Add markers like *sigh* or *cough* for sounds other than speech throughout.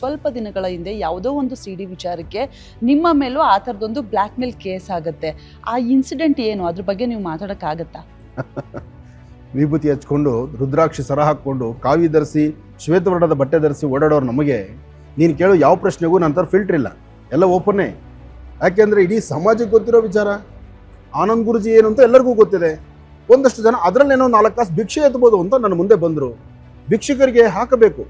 ಸ್ವಲ್ಪ ದಿನಗಳ ಹಿಂದೆ ಯಾವುದೋ ಒಂದು ಸಿ ಡಿ ವಿಚಾರಕ್ಕೆ ನಿಮ್ಮ ಮೇಲೂ ಆ ಥರದೊಂದು ಬ್ಲ್ಯಾಕ್ ಮೇಲ್ ಕೇಸ್ ಆಗುತ್ತೆ. ಆ ಇನ್ಸಿಡೆಂಟ್ ಏನು? ಅದ್ರ ಬಗ್ಗೆ ನೀವು ಮಾತಾಡೋಕ್ಕಾಗತ್ತಾ? *laughs* ವಿಭೂತಿ ಹಚ್ಕೊಂಡು, ರುದ್ರಾಕ್ಷಿ ಸರ ಹಾಕ್ಕೊಂಡು, ಕಾವಿ ಧರಿಸಿ ಶ್ವೇತವರ್ಣದ ಬಟ್ಟೆ ಧರಿಸಿ ಓಡಾಡೋರು ನಮಗೆ, ನೀನು ಕೇಳೋ ಯಾವ ಪ್ರಶ್ನೆಗೂ ನಂತರ ಫಿಲ್ಟರ್ ಇಲ್ಲ. ಎಲ್ಲ ಓಪನ್ನೇ ಯಾಕೆಂದರೆ ಇಡೀ ಸಮಾಜಕ್ಕೆ ಗೊತ್ತಿರೋ ವಿಚಾರ. ಆನಂದ್ ಗುರುಜಿ ಏನು ಅಂತ ಎಲ್ಲರಿಗೂ ಗೊತ್ತಿದೆ. ಒಂದಷ್ಟು ಜನ ಅದರಲ್ಲೇನೋ ನಾಲ್ಕು ಕಾಸು ಭಿಕ್ಷೆ ಎತ್ಬೋದು ಅಂತ ನನ್ನ ಮುಂದೆ ಬಂದರು. ಭಿಕ್ಷುಕರಿಗೆ ಹಾಕಬೇಕು.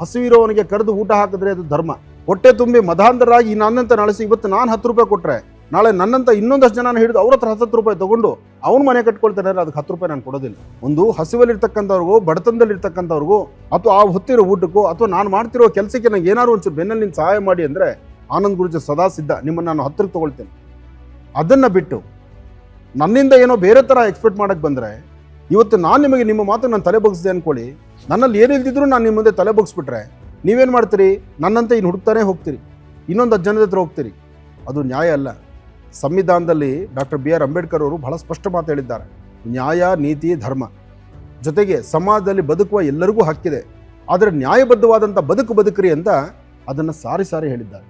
ಹಸಿವಿರೋವನಿಗೆ ಕರೆದು ಊಟ ಹಾಕಿದ್ರೆ ಅದು ಧರ್ಮ. ಹೊಟ್ಟೆ ತುಂಬಿ ಮಧಾಂಧರಾಗಿ ನನ್ನಂತ ನಳಸಿ ಇವತ್ತು ನಾನು ಹತ್ತು ರೂಪಾಯಿ ಕೊಟ್ಟರೆ ನಾಳೆ ನನ್ನಂತ ಇನ್ನೊಂದಷ್ಟು ಜನ ಹಿಡಿದು ಅವ್ರ ಹತ್ರ ಹತ್ತು ರೂಪಾಯಿ ತಗೊಂಡು ಅವ್ನ ಮನೆ ಕಟ್ಕೊಳ್ತಾನೆ ಅದಕ್ಕೆ ಹತ್ತು ರೂಪಾಯಿ ನಾನು ಕೊಡೋದಿಲ್ಲ. ಒಂದು ಹಸಿವಲ್ಲಿರ್ತಕ್ಕಂಥವ್ರಿಗೂ, ಬಡತನದಲ್ಲಿರ್ತಕ್ಕಂಥವ್ರಿಗೂ, ಅಥವಾ ಆ ಹೊತ್ತಿರೋ ಊಟಕ್ಕೂ, ಅಥವಾ ನಾನು ಮಾಡ್ತಿರೋ ಕೆಲಸಕ್ಕೆ ನಂಗೆ ಏನಾದ್ರು ಒಂಚೂರು ಬೆನ್ನಲ್ಲಿ ನಿನ್ನ ಸಹಾಯ ಮಾಡಿ ಅಂದರೆ ಆನಂದ್ ಗುರುಜಿ ಸದಾ ಸಿದ್ಧ. ನಿಮ್ಮನ್ನು ನಾನು ಹತ್ತಿರಕ್ಕೆ ತಗೊಳ್ತೇನೆ. ಅದನ್ನು ಬಿಟ್ಟು ನನ್ನಿಂದ ಏನೋ ಬೇರೆ ಥರ ಎಕ್ಸ್ಪೆಕ್ಟ್ ಮಾಡೋಕ್ಕೆ ಬಂದರೆ, ಇವತ್ತು ನಾನು ನಿಮಗೆ ನಿಮ್ಮ ಮಾತು ನಾನು ತಲೆ ಬಗ್ಸಿದೆ ಅನ್ಕೊಳ್ಳಿ. ನನ್ನಲ್ಲಿ ಏನಿಲ್ದಿದ್ರು ನಾನು ನಿಮ್ಮ ಮುಂದೆ ತಲೆ ಬಗ್ಸ್ಬಿಟ್ರೆ ನೀವೇನು ಮಾಡ್ತೀರಿ? ನನ್ನಂತೆ ಇನ್ನು ಹುಡುಕ್ತಾನೆ ಹೋಗ್ತೀರಿ. ಇನ್ನೊಂದು ಹತ್ತು ಜನದ ಹತ್ರ ಹೋಗ್ತೀರಿ. ಅದು ನ್ಯಾಯ ಅಲ್ಲ. ಸಂವಿಧಾನದಲ್ಲಿ ಡಾಕ್ಟರ್ ಬಿ ಆರ್ ಅಂಬೇಡ್ಕರ್ ಅವರು ಬಹಳ ಸ್ಪಷ್ಟ ಮಾತು ಹೇಳಿದ್ದಾರೆ. ನ್ಯಾಯ, ನೀತಿ, ಧರ್ಮ. ಜೊತೆಗೆ ಸಮಾಜದಲ್ಲಿ ಬದುಕುವ ಎಲ್ಲರಿಗೂ ಹಕ್ಕಿದೆ. ಆದರೆ ನ್ಯಾಯಬದ್ಧವಾದಂಥ ಬದುಕು ಬದುಕ್ರಿ ಅಂತ ಅದನ್ನು ಸಾರಿ ಸಾರಿ ಹೇಳಿದ್ದಾರೆ.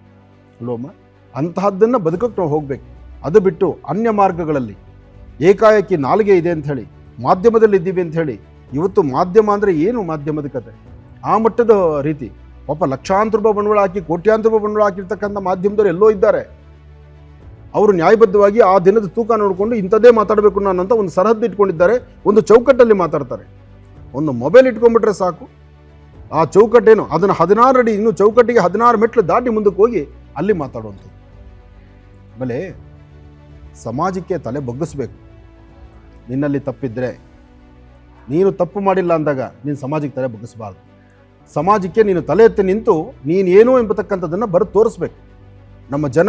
ಅಲ್ವಮ್ಮ ಅಂತಹದ್ದನ್ನು ಬದುಕಕ್ಕೆ ನಾವು ಹೋಗಬೇಕು. ಅದು ಬಿಟ್ಟು ಅನ್ಯ ಮಾರ್ಗಗಳಲ್ಲಿ ಏಕಾಏಕಿ ನಾಲಿಗೆ ಇದೆ ಅಂತ ಹೇಳಿ ಮಾಧ್ಯಮದಲ್ಲಿ ಇದ್ದೀವಿ ಹೇಳಿ ಇವತ್ತು ಮಾಧ್ಯಮ ಅಂದರೆ ಏನು ಮಾಧ್ಯಮದ ಕತೆ? ಆ ಮಟ್ಟದ ರೀತಿ. ಪಾಪ ಲಕ್ಷಾಂತರ ರೂಪಾಯಿ ಬಂಡವಾಳ ಹಾಕಿ, ಕೋಟ್ಯಾಂತರ ರೂಪಾಯಿ ಬಂಡವಾಳ ಹಾಕಿರ್ತಕ್ಕಂಥ ಮಾಧ್ಯಮದವರು ಎಲ್ಲೋ ಇದ್ದಾರೆ. ಅವರು ನ್ಯಾಯಬದ್ಧವಾಗಿ ಆ ದಿನದ ತೂಕ ನೋಡಿಕೊಂಡು ಇಂಥದ್ದೇ ಮಾತಾಡಬೇಕು ಅನ್ನೋಂಥ ಒಂದು ಸರಹದ್ದು ಇಟ್ಕೊಂಡಿದ್ದಾರೆ. ಒಂದು ಚೌಕಟ್ಟಲ್ಲಿ ಮಾತಾಡ್ತಾರೆ. ಒಂದು ಮೊಬೈಲ್ ಇಟ್ಕೊಂಡ್ಬಿಟ್ರೆ ಸಾಕು. ಆ ಚೌಕಟ್ಟೇನು, ಅದನ್ನು ಹದಿನಾರು ಅಡಿ, ಇನ್ನು ಚೌಕಟ್ಟಿಗೆ ಹದಿನಾರು ಮೆಟ್ಲು ದಾಟಿ ಮುಂದಕ್ಕೆ ಹೋಗಿ ಅಲ್ಲಿ ಮಾತಾಡುವಂಥದ್ದು. ಆಮೇಲೆ ಸಮಾಜಕ್ಕೆ ತಲೆ ಬಗ್ಗಿಸ್ಬೇಕು. ನಿನ್ನಲ್ಲಿ ತಪ್ಪಿದ್ರೆ ನೀನು ತಪ್ಪು ಮಾಡಿಲ್ಲ ಅಂದಾಗ ನೀನು ಸಮಾಜಕ್ಕೆ ತಲೆ ಬಗ್ಗಿಸಬಾರ್ದು. ಸಮಾಜಕ್ಕೆ ನೀನು ತಲೆ ಎತ್ತಿ ನಿಂತು ನೀನೇನು ಎಂಬತಕ್ಕಂಥದ್ದನ್ನು ಬರೆದು ತೋರಿಸ್ಬೇಕು. ನಮ್ಮ ಜನ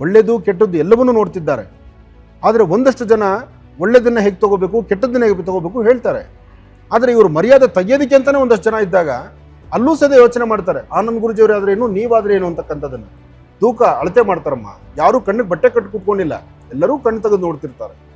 ಒಳ್ಳೆಯದು ಕೆಟ್ಟದ್ದು ಎಲ್ಲವನ್ನೂ ನೋಡ್ತಿದ್ದಾರೆ. ಆದರೆ ಒಂದಷ್ಟು ಜನ ಒಳ್ಳೆಯದನ್ನು ಹೇಗೆ ತಗೋಬೇಕು, ಕೆಟ್ಟದ್ದನ್ನು ಹೇಗೆ ತಗೋಬೇಕು ಹೇಳ್ತಾರೆ. ಆದರೆ ಇವರು ಮರ್ಯಾದೆ ತೆಗೆಯೋದಕ್ಕೆ ಅಂತಲೇ ಒಂದಷ್ಟು ಜನ ಇದ್ದಾಗ ಅಲ್ಲೂ ಸದ ಯೋಚನೆ ಮಾಡ್ತಾರೆ. ಆನಂದ್ ಗುರುಜಿಯವರು, ಆದರೆ ಏನು? ನೀವಾದ್ರೆ ಏನು? ಅಂತಕ್ಕಂಥದ್ದನ್ನು. ತೂಕ ಅಳತೆ ಮಾಡ್ತಾರಮ್ಮ. ಯಾರೂ ಕಣ್ಣಿಗೆ ಬಟ್ಟೆ ಕಟ್ಟು ಕೂತ್ಕೊಂಡಿಲ್ಲ. ಎಲ್ಲರೂ ಕಣ್ಣು ತೆಗೆದು ನೋಡ್ತಿರ್ತಾರೆ.